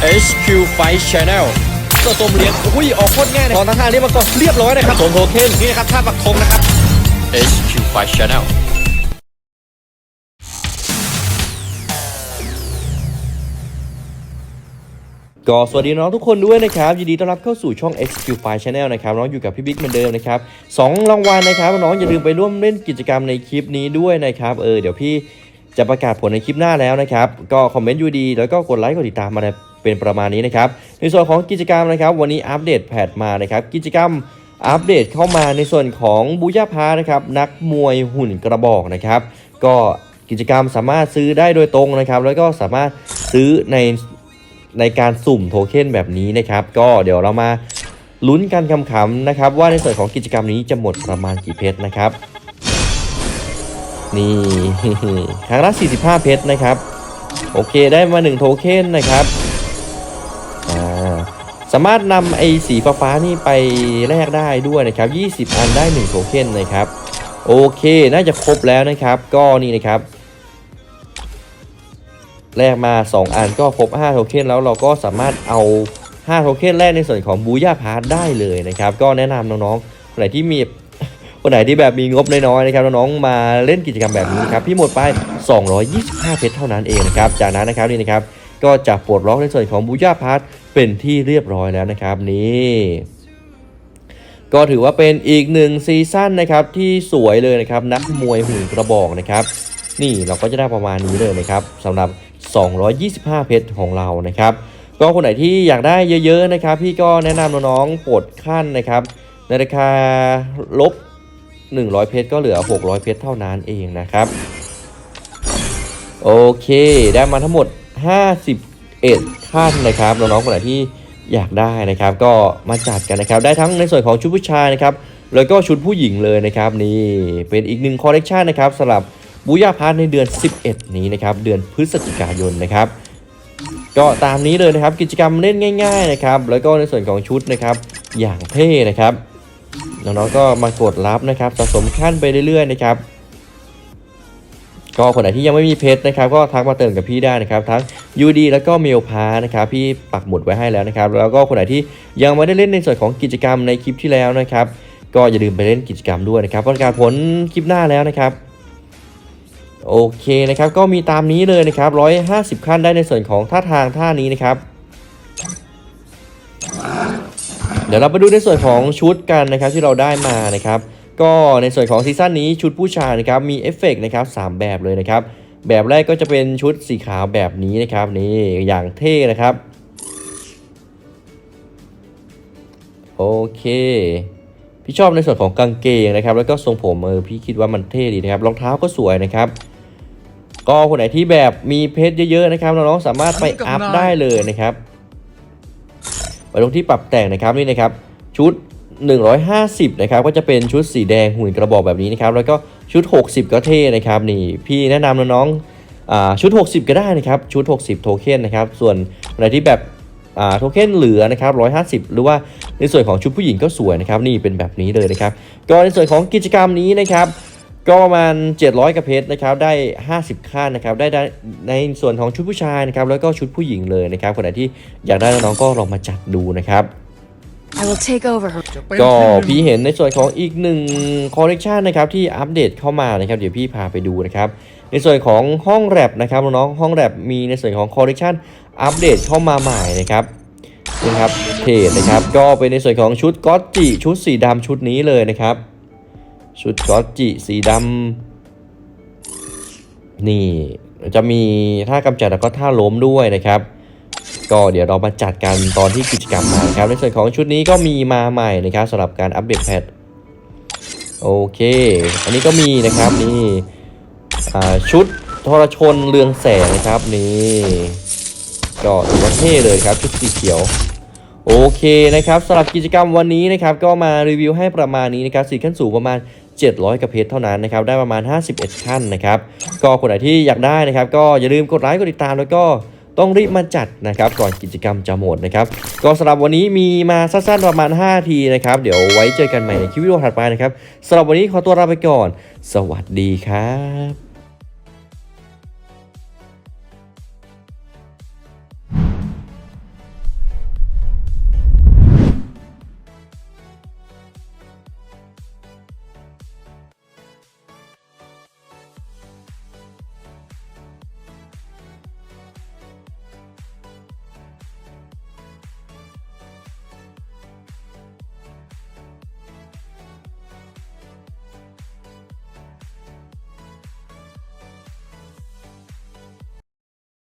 HQ Fight Channel ก็ต้มเลี้ยงอุ้ยออกโคตรง่ายนะตอนทางนี้มาก่อนเรียบร้อยนะครับสมโทเค็นนี่นะครับท่าปักธงนะครับ HQ Fight Channel ก็สวัสดีน้องทุกคนด้วยนะครับยินดีต้อนรับเข้าสู่ช่อง XQ File Channel นะครับน้องอยู่กับพี่บิ๊กเหมือนเดิมนะครับสองรางวัลนะครับน้องอย่าลืมไปร่วมเล่นกิจกรรมในคลิปนี้ด้วยนะครับเออเดี๋ยวพี่จะประกาศผลในคลิปหน้าแล้วนะครับ ก็คอมเมนต์อยู่ดี แล้วก็กดไลค์กดติดตามมา เป็นประมาณนี้นะครับ ในส่วนของกิจกรรมนะครับ วันนี้อัปเดตแพทมานะครับกิจกรรมอัปเดตเข้ามาในส่วนของบูย่าพานะครับนักมวยหุ่นกระบอกนะครับ ก็กิจกรรมสามารถซื้อได้โดยตรงนะครับ แล้วก็สามารถซื้อในในการสุ่มโทเค็นแบบนี้นะครับ ก็เดี๋ยวเรามาลุ้นกันคำๆนะครับ ว่าในส่วนของกิจกรรมนี้จะหมดประมาณกี่เพชรนะครับ นี่ครั้งละ45 เพชรนะครับ โอเคได้มา 1 โทเค็นนะครับ สามารถนำไอ้สีฟ้าๆนี่ไปแลกได้ด้วยนะครับ 20 อันได้ 1 โทเค็นนะครับ โอเค น่าจะครบแล้วนะครับ ก็นี่นะครับแลกมา 2 อันก็ครบ 5 โทเค็นแล้วเราก็สามารถเอา 5 โทเค็นแรกในส่วนของบูย่าพาร์ทได้เลยนะครับ ก็แนะนำน้องๆ คนไหนที่มีคนไหนที่แบบมีงบน้อยๆนะครับน้องๆมาเล่นกิจกรรมแบบนี้ครับพี่หมดไป 225 เพชรเท่านั้นเองนะครับจากนั้นนะครับนี่นะครับ ก็จะปลดล็อกในส่วนของบูย่าพาร์ทเป็นที่เรียบร้อยแล้วนะครับนี่ก็ถือว่าเป็นอีกหนึ่งซีซั่นนะครับที่สวยเลยนะครับนักมวยหุ่นกระบอกนะครับ นี่เราก็จะได้ประมาณนี้เลยนะครับสำหรับ 225 เพชรของเรานะครับ ก็คนไหนที่อยากได้เยอะๆนะครับ พี่ก็แนะนำน้องๆปลดขั้นนะครับ ในราคาลบ 100 เพชรก็เหลือ 600 เพชรเท่านั้นเองนะครับ โอเค ได้มาทั้งหมด 51ขั้นนะครับน้องๆคนไหนที่อยากได้นะครับก็มาจัดกันนะครับ ได้ทั้งในส่วนของชุดผู้ชายนะครับแล้วก็ชุดผู้หญิงเลยนะครับนี่เป็นอีกหนึ่งคอลเลกชันนะครับสำหรับบูย่าพาร์ทในเดือน 11 นี้นะครับเดือนพฤศจิกายนนะครับก็ตามนี้เลยนะครับกิจกรรมเล่นง่าย ๆนะครับ แล้วก็ในส่วนของชุดนะครับอย่างเท่นะครับน้องๆก็มากดรับนะครับสะสมขั้นไปเรื่อยๆนะครับ ก็คนไหนที่ยังไม่มีเพจนะครับก็ทักมาเติมกับพี่ได้นะครับทั้ง UD แล้วก็เมลพานะครับพี่ปักหมุดไว้ให้แล้วนะครับแล้วก็คนไหนที่ยังไม่ได้เล่นในส่วนของกิจกรรมในคลิปที่แล้วนะครับ ก็อย่าลืมไปเล่นกิจกรรมด้วยนะครับประกาศผลคลิปหน้าแล้วนะครับโอเคนะครับก็มีตามนี้เลยนะครับ150 ขั้นได้ในส่วนของท่าทางท่านี้นะครับ เดี๋ยวเราไปดูในส่วนของชุดกันนะครับที่เราได้มานะครับ ก็ในส่วนของซีซั่นนี้ชุดผู้ชายนะครับมีเอฟเฟกต์นะครับสามแบบเลยนะครับ แบบแรกก็จะเป็นชุดสีขาวแบบนี้นะครับนี่อย่างเท่นะครับโอเค พี่ชอบในส่วนของกางเกงนะครับ แล้วก็ทรงผมเออพี่คิดว่ามันเท่ดีนะครับรองเท้าก็สวยนะครับ ก็คนไหนที่แบบมีเพชรเยอะๆนะครับน้องๆสามารถไปอัพได้เลยนะครับไปตรงที่ปรับแต่งนะครับนี่นะครับ ชุด 150นะครับก็จะเป็นชุดสีแดงหุ่นกระบอกแบบนี้นะครับแล้วก็ชุด 60 ก็เท่นะครับนี่พี่แนะนำน้องๆชุด 60 ก็ได้นะครับชุด 60 โทเค็นนะครับส่วนอะไรที่แบบโทเค็นเหลือนะครับ150 หรือว่าในส่วนของชุดผู้หญิงก็สวยนะครับนี่เป็นแบบนี้เลยนะครับก็ในส่วนของกิจกรรมนี้นะครับก็ประมาณ 700กระเพชรนะครับได้ 50ขั้นนะครับได้ได้ในส่วนของชุดผู้ชายนะครับแล้วก็ชุดผู้หญิงเลยนะครับคนไหนที่อยากได้น้องก็ลองมาจัดดูนะครับ ก็พี่เห็นในส่วนของอีกหนึ่งคอลเลกชันนะครับที่อัปเดตเข้ามานะครับเดี๋ยวพี่พาไปดูนะครับในส่วนของห้องแรปนะครับน้องห้องแรปมีในส่วนของคอลเลกชันอัปเดตเข้ามาใหม่นะครับนี่ครับเทรดนะครับก็เป็นในส่วนของชุดก็อตจิชุดสีดำชุดนี้เลยนะครับ ชุดก็อตจิสีดำนี่จะมีท่ากำจัดแล้วก็ท่าล้มด้วยนะครับ ก็เดี๋ยวเรามาจัดกันตอนที่กิจกรรมมาครับในส่วนของชุดนี้ก็มีมาใหม่นะครับสำหรับการอัปเดตแพทโอเค อันนี้ก็มีนะครับนี่ชุดทรชนเรืองแสงนะครับนี่ก็ถือว่าเท่เลยครับชุดสีเขียว โอเคนะครับสำหรับกิจกรรมวันนี้นะครับก็มารีวิวให้ประมาณนี้นะครับสีขั้นสูงประมาณ 700กระเพชรเท่านั้นนะครับได้ประมาณ 51 ขั้นนะครับ ก็คนไหนที่อยากได้นะครับ ก็อย่าลืมกดไลค์กดติดตามแล้วก็ ต้องรีบมาจัดนะครับก่อนกิจกรรมจะหมดนะครับก็สำหรับวันนี้มีมาสั้นๆประมาณ 5 ทีนะครับ เดี๋ยวไว้เจอกันใหม่ในคลิปวิดีโอถัดไปนะครับสำหรับวันนี้ขอตัวลาไปก่อน สวัสดีครับ